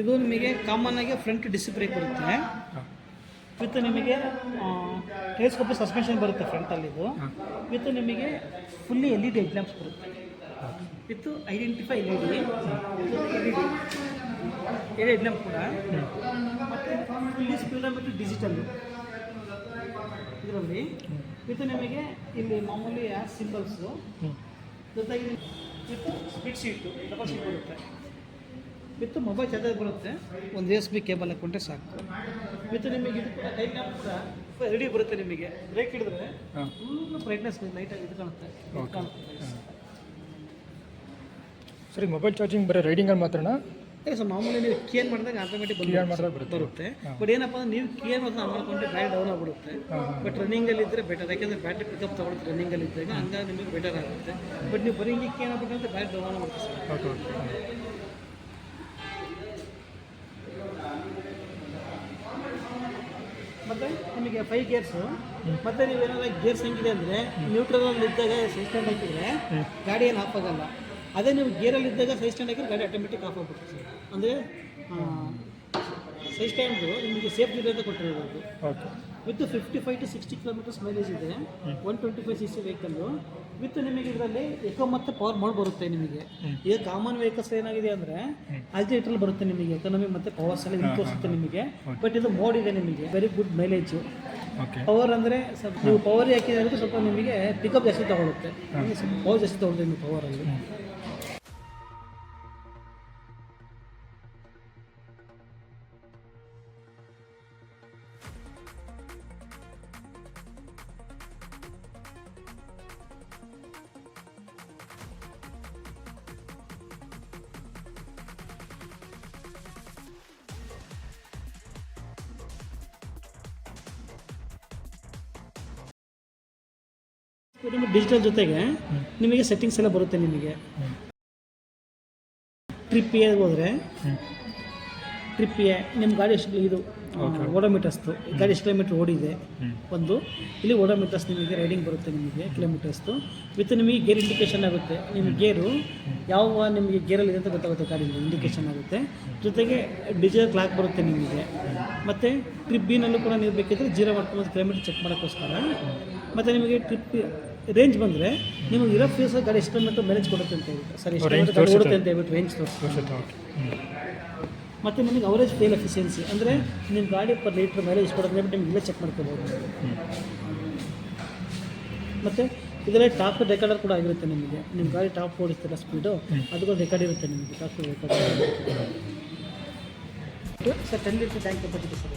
ಇದು ನಿಮಗೆ ಕಾಮನ್ ಆಗಿ ಫ್ರಂಟ್ ಡಿಸ್ಕ್ ಬ್ರೇಕ್ ಬರುತ್ತೆ. ವಿತ್ ನಿಮಗೆ ಟೆಲಿಸ್ಕೋಪ್ ಸಸ್ಪೆನ್ಷನ್ ಬರುತ್ತೆ ಫ್ರಂಟಲ್ಲಿ ಇದು. ವಿತ್ ನಿಮಗೆ fully L E D exams ಬರುತ್ತೆ. With identify L E D L E D L exam ಕೂಡ. ಮತ್ತು ಫುಲ್ಲಿ ಸ್ಪೀಡೋಮೀಟರ್ ಡಿಜಿಟಲ್ಲು ಇದರಲ್ಲಿ ವಿತ್ ನಿಮಗೆ ಇಲ್ಲಿ ಮಾಮೂಲಿ ಆ ಸಿಂಬಲ್ಸು ಜೊತೆಗೆ with speed seat double seat ಬರುತ್ತೆ. ವಿತ್ ಮೊಬೈಲ್ ಚಾರ್ಜರ್ ಬರುತ್ತೆ. ಒಂದು ಎಸ್ ಬಿ ಕೇಬಲ್ ಹಾಕ್ಕೊಂಡ್ರೆ ಸಾಕು. ವಿತ್ ನಿಮಗೆ ಇದು ಕೂಡ ಟೈಮ್ ಕೂಡ ರೆಡಿ ಬರುತ್ತೆ ನಿಮಗೆ. ಬ್ರೇಕ್ ಹಿಡಿದ್ರೆ ಫುಲ್ ಬ್ರೈಟ್ನೆಸ್ ಲೈಟಾಗಿ ಇದು ಕಾಣುತ್ತೆ. ಸರಿ ಮೊಬೈಲ್ ಚಾರ್ಜಿಂಗ್ ಬರೀ ರೈಡಿಂಗಲ್ಲಿ ಮಾತ್ರನಾ? ಏ ಸೊ ಮಾಮೂಲಿ ನೀವು ಕೇನ್ ಮಾಡಿದಾಗ ಆಟೋಮೆಟಿಕ್ ಮಾಡಿದಾಗ ಬರುತ್ತೆ. ಬಟ್ ಏನಪ್ಪ ಅಂದ್ರೆ ನೀವು ಕೇನ್ ಅದನ್ನ ಮಾಡ್ಕೊಂಡ್ರೆ ಬ್ಯಾಟ್ ಡೌನ್ ಆಗ್ಬಿಡುತ್ತೆ. ಬಟ್ ರನ್ನಿಂಗ್ ರನ್ನಿಂಗಲ್ಲಿ ಇದ್ದರೆ ಬೆಟರ್ ಯಾಕೆಂದರೆ ಬ್ಯಾಟ್ರಿ ಪಿಕಪ್ ರನ್ನಿಂಗ್ ಅಲ್ಲಿ ಇದ್ದಾಗ ಹಂಗಾಗಿ ನಿಮಗೆ ಬೆಟರ್ ಆಗುತ್ತೆ. ಬಟ್ ನೀವು ಬರೀ ಹಿಂಗೆ ಕೇರ್ ಆಗ್ಬಿಟ್ಟು ಬ್ಯಾಟ್ರಿ ಡೌನ್ ಆಗ್ಬಿಡುತ್ತೆ ಸರ್ ಓಕೆ ಓಕೆ ನಿಮಗೆ ಫೈವ್ ಗೇರ್ಸು ಮತ್ತೆ ನೀವೇನಾದ್ರು ಗೇರ್ಸ್ ಹೆಂಗಿದೆ ಅಂದರೆ ನ್ಯೂಟ್ರಲಲ್ಲಿ ಇದ್ದಾಗ ಸೈಸ್ಟ್ಯಾಂಡ್ ಸ್ಟ್ಯಾಂಡ್ ಹಾಕಿದ್ರೆ ಗಾಡಿ ಏನು ಆಫ್ ಆಗಲ್ಲ. ಅದೇ ನೀವು ಗೇರಲ್ಲಿ ಇದ್ದಾಗ ಸೈಸ್ಟ್ಯಾಂಡ್ ಸ್ಟ್ಯಾಂಡ್ ಹಾಕಿದ್ರೆ ಗಾಡಿ ಆಟೋಮೆಟಿಕ್ ಆಫ್ ಆಗ್ಬಿಡ್ತೀವಿ ಅಂದರೆ ಸೈಡ್ ಸ್ಟ್ಯಾಂಡು ನಿಮಗೆ ಸೇಫ್ಟಿ ಅಂತ ಕೊಟ್ಟಿರೋದು. Okay with fifty five to sixty kilometers mileage ಇದೆ one twenty five C C vehicle with ನಿಮಗೆ ಇದರಲ್ಲಿ ಎಕೋ ಮತ್ತು ಪವರ್ ಮೋಡ್ ಬರುತ್ತೆ ನಿಮಗೆ. ಈಗ ಕಾಮನ್ ವೆಹಿಕಲ್ಸ್ ಏನಾಗಿದೆ ಅಂದರೆ ಅಲ್ಟಿಮೇಟ್ರಲ್ಲಿ ಬರುತ್ತೆ ನಿಮಗೆ. ಎಕನಾಮಿ ಮತ್ತು ಪವರ್ಸ್ ಎಲ್ಲ ಇಲ್ಲಿ ತೋರಿಸುತ್ತೆ ನಿಮಗೆ. ಬಟ್ ಇದು ಮೋಡ್ ಇದೆ ನಿಮಗೆ. ವೆರಿ ಗುಡ್ ಮೈಲೇಜು ಪವರ್ ಅಂದರೆ ಸ್ವಲ್ಪ ನೀವು ಪವರ್ ಹಾಕಿದ್ರೆ ಸ್ವಲ್ಪ ನಿಮಗೆ ಪಿಕಪ್ ಜಾಸ್ತಿ ತಗೊಳುತ್ತೆ. ಸ್ವಲ್ಪ ಪವರ್ ಜಾಸ್ತಿ ತಗೊಳುತ್ತೆ ಪವರ್ ಪವರಲ್ಲಿ ನಿಮಗೆ ಡಿಜಿಟಲ್ ಜೊತೆಗೆ ನಿಮಗೆ ಸೆಟ್ಟಿಂಗ್ಸ್ ಎಲ್ಲ ಬರುತ್ತೆ ನಿಮಗೆ. ಟ್ರಿಪ್ ಎ ಹೋದರೆ ಟ್ರಿಪ್ ಎ ನಿಮ್ಮ ಗಾಡಿ ಎಷ್ಟು ಇದು ಓಡೋಮೀಟರ್ಸ್ದು ಗಾಡಿ ಎಷ್ಟು ಕಿಲೋಮೀಟ್ರ್ ಓಡಿದೆ? ಒಂದು ಇಲ್ಲಿ ಓಡೋಮೀಟರ್ಸ್ ನಿಮಗೆ ರೈಡಿಂಗ್ ಬರುತ್ತೆ ನಿಮಗೆ ಕಿಲೋಮೀಟರ್ಸ್ದು ವಿತ್ ನಿಮಗೆ ಗೇರ್ ಇಂಡಿಕೇಷನ್ ಆಗುತ್ತೆ. ನಿಮ್ಮ ಗೇರು ಯಾವ ನಿಮಗೆ ಗೇರಲ್ಲಿ ಇದೆ ಅಂತ ಗೊತ್ತಾಗುತ್ತೆ ಗಾಡಿಯಲ್ಲಿ ಇಂಡಿಕೇಶನ್ ಆಗುತ್ತೆ. ಜೊತೆಗೆ ಡಿಜಿಟಲ್ ಕ್ಲಾಕ್ ಬರುತ್ತೆ ನಿಮಗೆ. ಮತ್ತು ಟ್ರಿಪ್ ಬಿನಲ್ಲೂ ಕೂಡ ನೀವು ಬೇಕಿದ್ರೆ ಜೀರೋ ಮಾಡ್ಕೊಂಡು ಕಿಲೋಮೀಟರ್ ಚೆಕ್ ಮಾಡೋಕ್ಕೋಸ್ಕರ. ಮತ್ತು ನಿಮಗೆ ಟ್ರಿಪ್ ರೇಂಜ್ ಬಂದರೆ ನಿಮಗೆ ಇರೋ ಫೀಸ್ ಗಾಡಿ ಎಷ್ಟು ಕಿಲೋಮೀಟರ್ ಮೈಲೇಜ್ ಕೊಡುತ್ತೆ ಅಂತ ಹೇಳ್ಬಿಟ್ಟು. ಸರ್ ಎಷ್ಟು ಕೊಡುತ್ತೆ ಕಿಲೋಮೀಟರ್ ಗಾಡಿ ಓಡುತ್ತೆ ಅಂತ ಹೇಳ್ಬಿಟ್ಟು ರೇಂಜ್ ಓಕೆ ಮತ್ತು ನಿಮಗೆ ಅವರೇಜ್ ಫೇಲ್ ಎಫಿಷಿಯನ್ಸಿ ಅಂದರೆ ನಿಮ್ಮ ಗಾಡಿ ಪರ್ ಲೀಟ್ರ್ ಮೇಲೆ ಎಷ್ಟು ಕೊಡುತ್ತೆ ಹೇಳ್ಬಿಟ್ಟು ನಿಮಗೆ ಇಲ್ಲೇ ಚೆಕ್ ಮಾಡ್ಕೋಬೋದು. ಮತ್ತು ಇದರಲ್ಲಿ ಟಾಪ್ ರೆಕಾರ್ಡರ್ ಕೂಡ ಆಗಿರುತ್ತೆ ನಿಮಗೆ. ನಿಮ್ಮ ಗಾಡಿ ಟಾಪ್ ಓಡಿಸ್ತಿಲ್ಲ ಸ್ಪೀಡು ಅದಕ್ಕೊಂದು ರೆಕಾರ್ಡ್ ಇರುತ್ತೆ ನಿಮಗೆ top record sir ten litre tank capacity sir